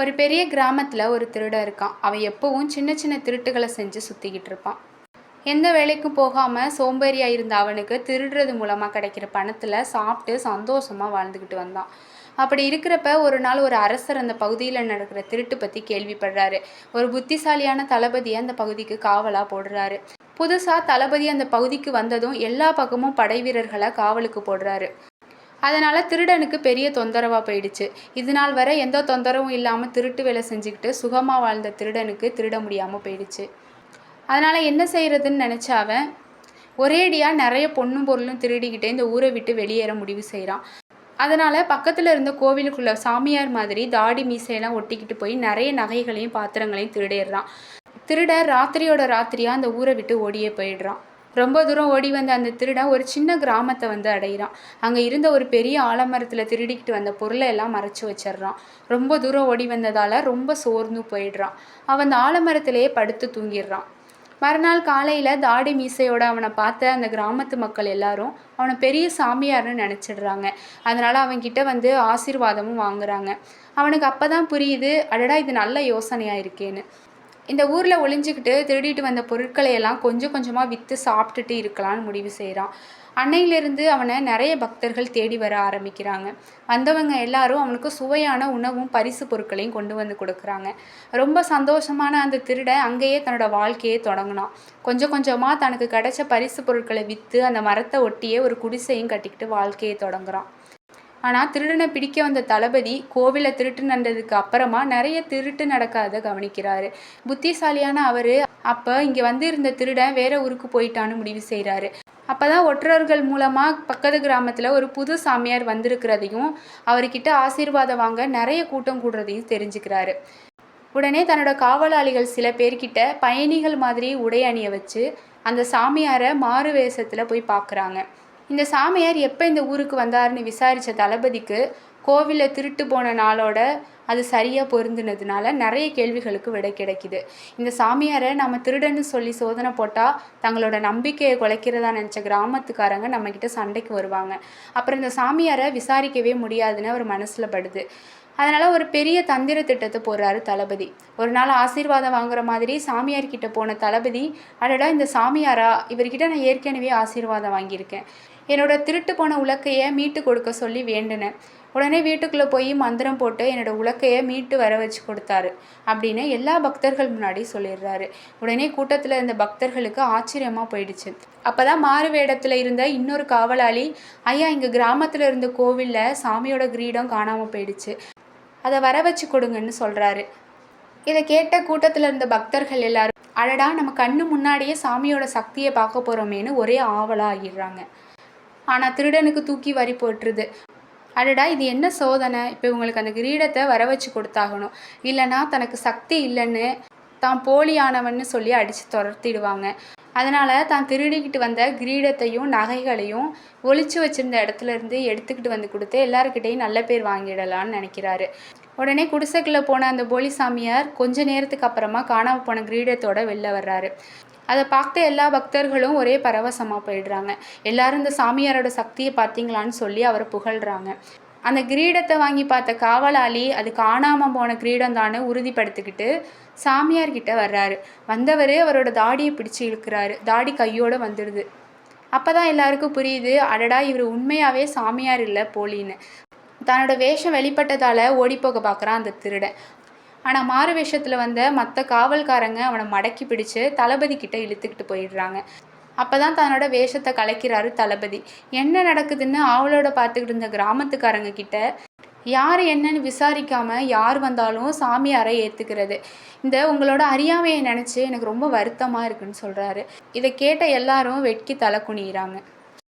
ஒரு பெரிய கிராமத்தில் ஒரு திருடன் இருக்கான். அவன் எப்போவும் சின்ன சின்ன திருட்டுகளை செஞ்சு சுற்றிக்கிட்டு இருப்பான். எந்த வேலைக்கும் போகாமல் சோம்பேறியாக இருந்த அவனுக்கு திருடுறது மூலமாக கிடைக்கிற பணத்தில் சாப்பிட்டு சந்தோஷமாக வாழ்ந்துக்கிட்டு வந்தான். அப்படி இருக்கிறப்ப ஒரு நாள் ஒரு அரசர் அந்த பகுதியில் நடக்கிற திருட்டு பற்றி கேள்விப்படுறாரு. ஒரு புத்திசாலியான தளபதியை அந்த பகுதிக்கு காவலாக போடுறாரு. புதுசாக தளபதி அந்த பகுதிக்கு வந்ததும் எல்லா பக்கமும் படை வீரர்களை காவலுக்கு போடுறாரு. அதனால் திருடனுக்கு பெரிய தொந்தரவாக போயிடுச்சு. இது நாள் வரை எந்த தொந்தரவும் இல்லாமல் திருட்டு வேலை செஞ்சுக்கிட்டு சுகமாக வாழ்ந்த திருடனுக்கு திருட முடியாமல் போயிடுச்சு. அதனால் என்ன செய்கிறதுன்னு நினச்ச அவன் ஒரேடியாக நிறைய பொண்ணும் பொருளும் திருடிக்கிட்டே இந்த ஊரை விட்டு வெளியேற முடிவு செய்கிறான் அதனால் பக்கத்தில் இருந்த கோவிலுக்குள்ள சாமியார் மாதிரி தாடி மீசையெல்லாம் ஒட்டிக்கிட்டு போய் நிறைய நகைகளையும் பாத்திரங்களையும் திருடிடுறான் திருட ராத்திரியோட ராத்திரியாக அந்த ஊரை விட்டு ஓடியே போயிடுறான். ரொம்ப தூரம் ஓடி வந்த அந்த திருடன் ஒரு சின்ன கிராமத்தை வந்து அடையிறான். அங்கே இருந்த ஒரு பெரிய ஆலமரத்தில் திருடிக்கிட்டு வந்த பொருளை எல்லாம் மறைச்சி வச்சிடுறான். ரொம்ப தூரம் ஓடி வந்ததால் ரொம்ப சோர்ந்து போயிடுறான். அவன் அந்த ஆலமரத்திலேயே படுத்து தூங்கிடுறான். மறுநாள் காலையில் தாடி மீசையோட அவனை பார்த்த அந்த கிராமத்து மக்கள் எல்லாரும் அவனை பெரிய சாமியார்னு நினச்சிடுறாங்க. அதனால் அவன்கிட்ட வந்து ஆசீர்வாதமும் வாங்குறாங்க. அவனுக்கு அப்போ தான் புரியுது அடடா இது நல்ல யோசனையாக இருக்கேன்னு. இந்த ஊரில் ஒளிஞ்சிக்கிட்டு திருடிட்டு வந்த பொருட்களை எல்லாம் கொஞ்சம் கொஞ்சமாக விற்று சாப்பிட்டுட்டு இருக்கலாம்னு முடிவு செய்கிறான் அன்னையிலிருந்து அவனை நிறைய பக்தர்கள் தேடி வர ஆரம்பிக்கிறாங்க. வந்தவங்க எல்லாரும் அவனுக்கு சுவையான உணவும் பரிசு பொருட்களையும் கொண்டு வந்து கொடுக்குறாங்க. ரொம்ப சந்தோஷமான அந்த திருடன் அங்கேயே தன்னோட வாழ்க்கையை தொடங்கினான். கொஞ்சம் கொஞ்சமாக தனக்கு கிடைச்ச பரிசு பொருட்களை விற்று அந்த மரத்தை ஒட்டியே ஒரு குடிசையும் கட்டிக்கிட்டு வாழ்க்கையை தொடங்குறான். ஆனால் திருடனை பிடிக்க வந்த தளபதி கோவிலை திருட்டு நடந்ததுக்கு அப்புறமா நிறைய திருட்டு நடக்காத கவனிக்கிறாரு. புத்திசாலியான அவர் அப்போ இங்கே வந்து இருந்த திருடன் வேற ஊருக்கு போயிட்டான்னு முடிவு செய்கிறாரு அப்போ தான் ஒற்றர்கள் மூலமாக பக்கத்து கிராமத்தில் ஒரு புது சாமியார் வந்திருக்கிறதையும் அவர்கிட்ட ஆசீர்வாதம் வாங்க நிறைய கூட்டம் கூடுறதையும் தெரிஞ்சுக்கிறாரு. உடனே தன்னோட காவலாளிகள் சில பேர்கிட்ட பயணிகள் மாதிரி உடை அணிய வச்சு அந்த சாமியாரை மாறு வேஷத்தில் போய் பார்க்குறாங்க இந்த சாமியார் எப்போ இந்த ஊருக்கு வந்தாருன்னு விசாரித்த தளபதிக்கு கோவிலில் திருட்டு போன நாளோட அது சரியாக பொருந்தினதுனால நிறைய கேள்விகளுக்கு விடை கிடைக்குது. இந்த சாமியாரை நம்ம திருடன்னு சொல்லி சோதனை போட்டால் தங்களோட நம்பிக்கையை குலைக்கிறதா நினச்ச கிராமத்துக்காரங்க நம்மக்கிட்ட சண்டைக்கு வருவாங்க. அப்புறம் இந்த சாமியாரை விசாரிக்கவே முடியாதுன்னு அவர் மனசில் படுது. அதனால் ஒரு பெரிய தந்திர திட்டத்தை போடுறாரு தளபதி. ஒரு நாள் ஆசீர்வாதம் வாங்குற மாதிரி சாமியார்கிட்ட போன தளபதி அடடா இந்த சாமியாரா? இவர்கிட்ட நான் ஏற்கனவே ஆசீர்வாதம் வாங்கியிருக்கேன். என்னோட திருட்டு போன உலக்கையை மீட்டு கொடுக்க சொல்லி வேண்டினேன். உடனே வீட்டுக்குள்ளே போய் மந்திரம் போட்டு என்னோட உலக்கையை மீட்டு வர வச்சு கொடுத்தாரு. அப்படின்னு எல்லா பக்தர்கள் முன்னாடி சொல்லிடுறாரு. உடனே கூட்டத்தில் இருந்த பக்தர்களுக்கு ஆச்சரியமாக போயிடுச்சு. அப்போ தான் மாறு வேடத்தில் இருந்த இன்னொரு காவலாளி ஐயா இங்கே கிராமத்தில் இருந்த கோவிலில் சாமியோட கிரீடம் காணாமல் போயிடுச்சு. அதை வர வச்சு கொடுங்கன்னு சொல்கிறாரு இதை கேட்ட கூட்டத்தில் இருந்த பக்தர்கள் எல்லாரும் அடடா நம்ம கண்ணு முன்னாடியே சாமியோட சக்தியை பார்க்க போகிறோமேனு ஒரே ஆவலாக ஆகிடுறாங்க ஆனால் திருடனுக்கு தூக்கி வரி போட்டுருது. அடடா இது என்ன சோதனை? இப்போ இவங்களுக்கு அந்த கிரீடத்தை வர வச்சு கொடுத்தாகணும். இல்லைனா தனக்கு சக்தி இல்லைன்னு தான் போலியானவன்னு சொல்லி அடித்து துரத்திடுவாங்க. அதனால் தான் திருடிக்கிட்டு வந்த கிரீடத்தையும் நகைகளையும் ஒழிச்சு வச்சுருந்த இடத்துல இருந்து எடுத்துக்கிட்டு வந்து கொடுத்து எல்லாருக்கிட்டையும் நல்ல பேர் வாங்கிடலான்னு நினைக்கிறாரு. உடனே குடிசைக்குள்ளே போன அந்த போலி சாமியார் கொஞ்ச நேரத்துக்கு அப்புறமா காணாமல் போன கிரீடத்தோட வெளில வர்றாரு. அதை பார்த்த எல்லா பக்தர்களும் ஒரே பரவசமாக போயிடுறாங்க. எல்லாரும் இந்த சாமியாரோட சக்தியை பார்த்தீங்களான்னு சொல்லி அவரை புகழ்கிறாங்க அந்த கிரீடத்தை வாங்கி பார்த்த காவலாளி அது காணாமல் போன கிரீடம் தானே உறுதிப்படுத்திக்கிட்டு சாமியார்கிட்ட வர்றாரு. வந்தவர் அவரோட தாடியை பிடிச்சி இழுக்கிறாரு. தாடி கையோடு வந்துடுது. அப்போ தான் எல்லாருக்கும் புரியுது அடடா இவர் உண்மையாகவே சாமியார் இல்லை போலின்னு. தன்னோட வேஷம் வெளிப்பட்டதால் ஓடிப்போக பார்க்குறான் அந்த திருடன். ஆனால் மாறு வேஷத்தில் வந்த மற்ற காவல்காரங்க அவனை மடக்கி பிடிச்சு தளபதி கிட்ட இழுத்துக்கிட்டு போயிடுறாங்க. அப்போ தான் தன்னோட வேஷத்தை கலைக்கிறாரு தளபதி. என்ன நடக்குதுன்னு ஆவலோட பார்த்துக்கிட்டு இருந்த கிராமத்துக்காரங்க கிட்ட யார் என்னன்னு விசாரிக்காம யார் வந்தாலும் சாமியாரை ஏற்றுக்கிறது இந்த உங்களோட அறியாமையை நினச்சி எனக்கு ரொம்ப வருத்தமாக இருக்குன்னு சொல்கிறாரு இதை கேட்ட எல்லாரும் வெட்கி தலை குனிகிறாங்க